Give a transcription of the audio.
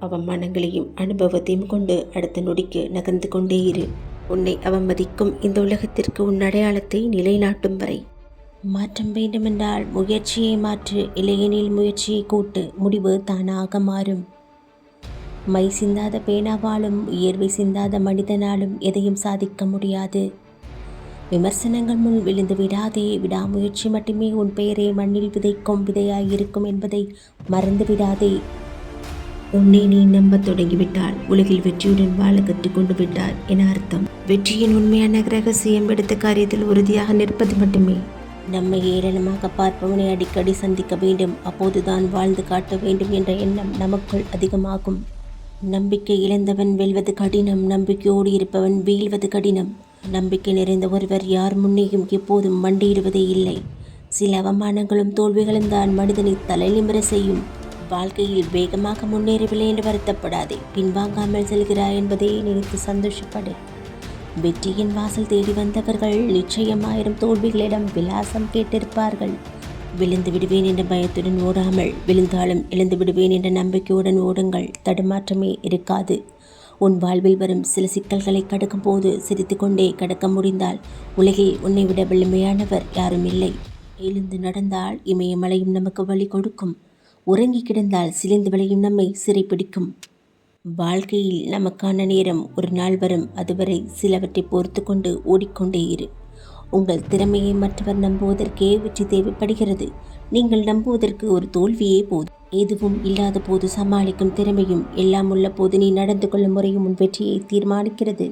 அவமானங்களையும் அனுபவத்தையும் கொண்டு அடுத்த நொடிக்கு நகர்ந்து கொண்டே இரு. உன்னை அவமதிக்கும் இந்த உலகத்திற்கு உன் அடையாளத்தை நிலைநாட்டும் வரை. மாற்றம் வேண்டுமென்றால் முயற்சியை மாற்று இளையனில் முயற்சியை கூட்டு முடிவு தானாக மாறும். மை சிந்தாத பேனாவாலும் உயர்வை சிந்தாத மனிதனாலும் எதையும் சாதிக்க முடியாது. விமர்சனங்கள் முன் விழுந்து விடாதே விடாமுயற்சி மட்டுமே உன் பெயரை மண்ணில் விதைக்கும் விதையாயிருக்கும் என்பதை மறந்து விடாதே. உன்னை நீ நம்பத் தொடங்கிவிட்டால் உலகில் வெற்றியுடன் வாழ கற்றுக்கொண்டு விட்டார் என அர்த்தம். வெற்றியின் உண்மையான ரகசியம் எடுத்த காரியத்தில் உறுதியாக நிற்பது மட்டுமே. நம்மை ஏளனமாக பார்ப்பவனை அடிக்கடி சந்திக்க வேண்டும். அப்போதுதான் வாழ்ந்து காட்ட வேண்டும் என்ற எண்ணம் நமக்குள் அதிகமாகும். நம்பிக்கை இழந்தவன் வெல்வது கடினம். நம்பிக்கையோடு இருப்பவன் வீழ்வது கடினம். நம்பிக்கை நிறைந்த ஒருவர் யார் முன்னேயும் எப்போதும் மண்டியிடுவதே இல்லை. சில அவமானங்களும் தோல்விகளும் தான் மனிதனை தலைநிமிர செய்யும். வாழ்க்கையில் வேகமாக முன்னேறவில்லை என்று வருத்தப்படாதே. பின்வாங்காமல் செல்கிறாய் என்பதை நினைத்து சந்தோஷப்படு. வெற்றியின் வாசல் தேடி வந்தவர்கள் நிச்சயம் ஆயிரம் தோல்விகளிடம் விலாசம் கேட்டிருப்பார்கள். விழுந்து விடுவேன் என்ற பயத்துடன் ஓடாமல் விழுந்தாலும் எழுந்து விடுவேன் என்ற நம்பிக்கையுடன் ஓடுங்கள். தடுமாற்றமே இருக்காது. உன் வாழ்வில் வரும் சில சிக்கல்களை கடக்கும் போது சிரித்துக்கொண்டே கடக்க முடிந்தால் உலகில் உன்னை விட வலிமையானவர் யாரும் இல்லை. எழுந்து நடந்தால் இமயமலையும் நமக்கு வழி கொடுக்கும். உறங்கி கிடந்தால் சிலிந்து விளையும் நம்மை சிறைப்பிடிக்கும் வாழ்க்கையில் நமக்கான நேரம் ஒரு நாள் வரும். அதுவரை சிலவற்றை பொறுத்து கொண்டு ஓடிக்கொண்டே இரு. உங்கள் திறமையை மற்றவர் நம்புவதற்கே வெற்றி தேவைப்படுகிறது. நீங்கள் நம்புவதற்கு ஒரு தோல்வியே போதும். எதுவும் இல்லாத போது சமாளிக்கும் திறமையும் எல்லாம் உள்ள போது நீ நடந்து கொள்ளும் முறையும் உன் வெற்றியை தீர்மானிக்கிறது.